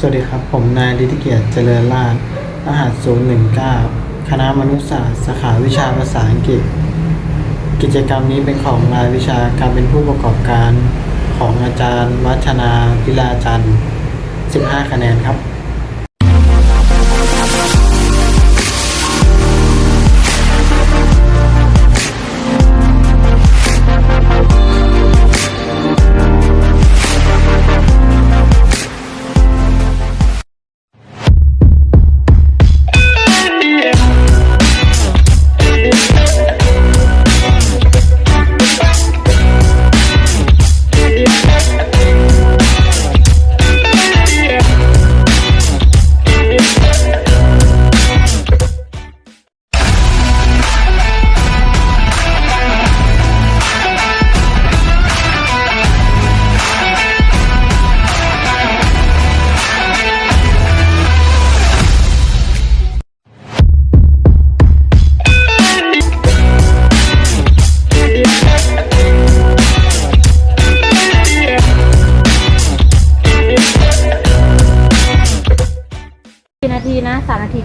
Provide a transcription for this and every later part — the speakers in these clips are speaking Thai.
สวัสดีครับ ผมนายฤทธิเกียรติเจริญราชรหัส 019 คณะมนุษยศาสตร์สาขาวิชาภาษาอังกฤษ กิจกรรมนี้เป็นของรายวิชาการเป็นผู้ประกอบการของอาจารย์ วัฒนาพิลาจันทร์ 15 คะแนนครับ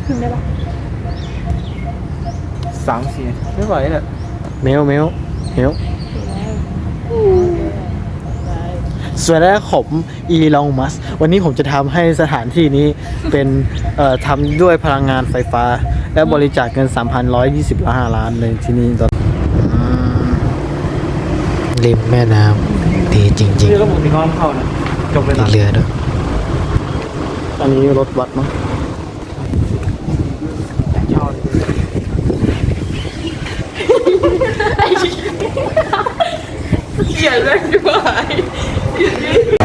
สามนาทีครึ่งได้ปะสามสี่ไม่ไหวเนี่ยเมลเมลเมลสวัสดีครับผมอีลองมัส วันนี้ผมจะทำให้สถานที่นี้เป็นเอ่อทำด้วยพลังงานไฟฟ้า และบริจาคเงิน 3,120ล้านเลยที่นี่ตอนริมแม่น้ำดีจริงนี่ก็หมุนที่ห้องเข้านะจบเลยๆมีนะเรือด้วยอันนี้รถวัดมั้ง yeah, that's why.